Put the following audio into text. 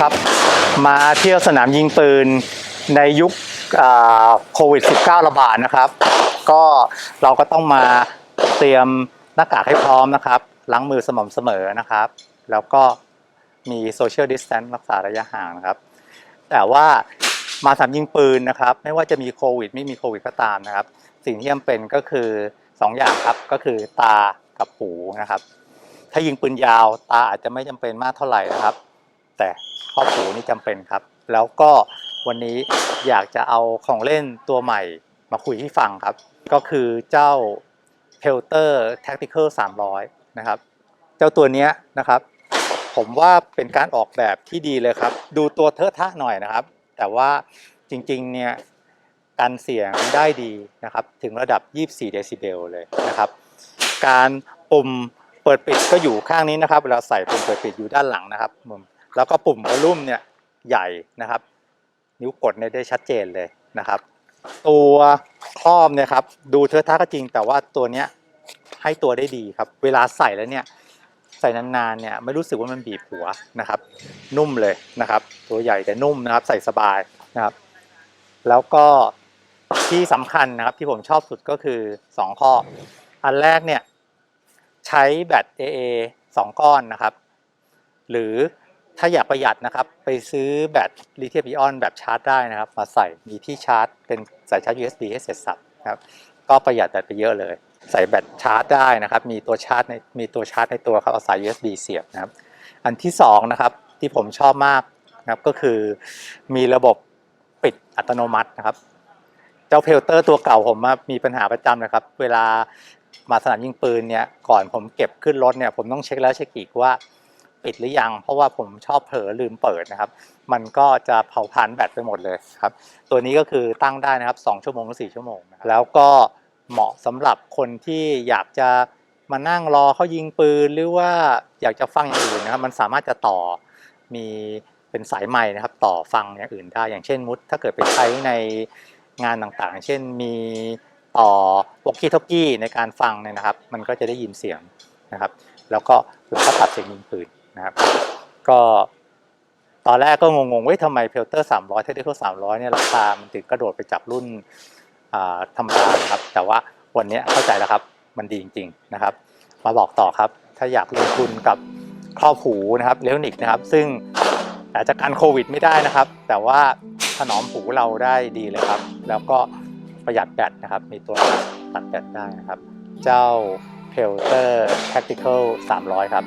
ครับ มาเที่ยวสนามยิงปืนในยุคโควิด -19 ระบาดนะครับ ก็เราก็ต้องมาเตรียมหน้ากากให้พร้อมนะครับล้างมือสม่ำเสมอนะครับ แล้วก็มีโซเชียลดิส a ทน c e รักษาระยะห่างนะครับ แต่ว่ามาสนามยิงปืนนะครับ ไม่ว่าจะมีโควิด ไม่มีโควิดก็ตามนะครับ สิ่งที่จำเป็นก็คือ 2 อย่างครับก็คือตากับหูนะครับ ถ้ายิงปืนยาวตาอาจจะไม่จำเป็นมากเท่าไหร่นะครับ แต่ครอบหูนี่จำเป็นครับ แล้วก็วันนี้อยากจะเอาของเล่นตัวใหม่มาคุยให้ฟังครับ ก็คือเจ้า p e l t e r Tactical 300 นะครับ เจ้าตัวนี้นะครับ ผมว่าเป็นการออกแบบที่ดีเลยครับ ดูตัวเทอะทะหน่อยนะครับ แต่ว่าจริงๆเนี่ยการเสียงได้ดีนะครับ ถึงระดับ 24 เดซิเบลเลยนะครับ การปุ่มเปิดปิดก็อยู่ข้างนี้นะครับเวลาใส่ปุ่มเปิดปิดอยู่ด้านหลังนะครับมุม แล้วก็ปุ่มวอลลุ่มเนี่ยใหญ่นะครับ นิ้วกดเนี่ยได้ชัดเจนเลยนะครับ ตัวครอบเนี่ยครับดูเทอะทะก็จริง แต่ว่าตัวเนี้ยให้ตัวได้ดีครับ เวลาใส่แล้วเนี่ยใส่นานๆเนี่ยไม่รู้สึกว่ามันบีบหัวนะครับ นุ่มเลยนะครับ ตัวใหญ่แต่นุ่มนะครับ ใส่สบายนะครับ แล้วก็ที่สำคัญนะครับที่ผมชอบสุดก็คือ 2 ข้อ อันแรกเนี่ยใช้แบต AA 2 ก้อนนะครับ หรือ ถ้าอยากประหยัดนะครับ ไปซื้อแบตลิเธียมไอออนแบบชาร์จได้นะครับ มาใส่มีที่ชาร์จ เป็นสายชาร์จ USB ให้เสร็จสับครับก็ประหยัดแบตไปเยอะเลย ใส่แบตชาร์จได้นะครับ มีตัวชาร์จในมีตัวชาร์จในตัวครับเอาสาย USB เสียบนะครับ อันที่สองนะครับที่ผมชอบมากนะครับก็คือมีระบบปิดอัตโนมัตินะครับ เจ้าเพลเตอร์ตัวเก่าผมมีปัญหาประจำนะครับ เวลามาสนามยิงปืนเนี่ยก่อนผมเก็บขึ้นรถเนี่ยผมต้องเช็คแล้วเช็คอีกว่า ปิดหรือยัง เพราะว่าผมชอบเผลอลืมเปิดนะครับ มันก็จะเผาผลาญแบตไปหมดเลยครับ ตัวนี้ก็คือตั้งได้นะครับ 2 ชั่วโมงหรือ4ชั่วโมง แล้วก็เหมาะสำหรับคนที่อยากจะมานั่งรอเขายิงปืนหรือว่าอยากจะฟังอย่างอื่นนะครับ มันสามารถจะต่อมีเป็นสายใหม่นะครับ ต่อฟังอย่างอื่นได้ อย่างเช่นมุด ถ้าเกิดไปใช้ในงานต่างๆ เช่นมีต่อวอกกี้ทอกกี้ในการฟังเนี่ยนะครับ มันก็จะได้ยินเสียงนะครับ แล้วก็แล้วก็ตัดเสียงยิงปืน นะครับ ก็ตอนแรกก็งงๆเว้ยทำไมเพลเตอร์300เทคนิค300เนี่ยราคามันถึงกระโดดไปจับรุ่นธรรมดานะครับ แต่ว่าวันนี้เข้าใจแล้วครับ มันดีจริง ๆนะครับ มาบอกต่อครับ ถ้าอยากลงทุนกับครอบหูนะครับเลนิกนะครับ ซึ่งอาจจะกันโควิดไม่ได้นะครับ แต่ว่าถนอมหูเราได้ดีเลยครับ แล้วก็ประหยัดแบตนะครับ มีตัวตัดแบตได้นะครับ เจ้า p e l t e r Tactical 300 ครับ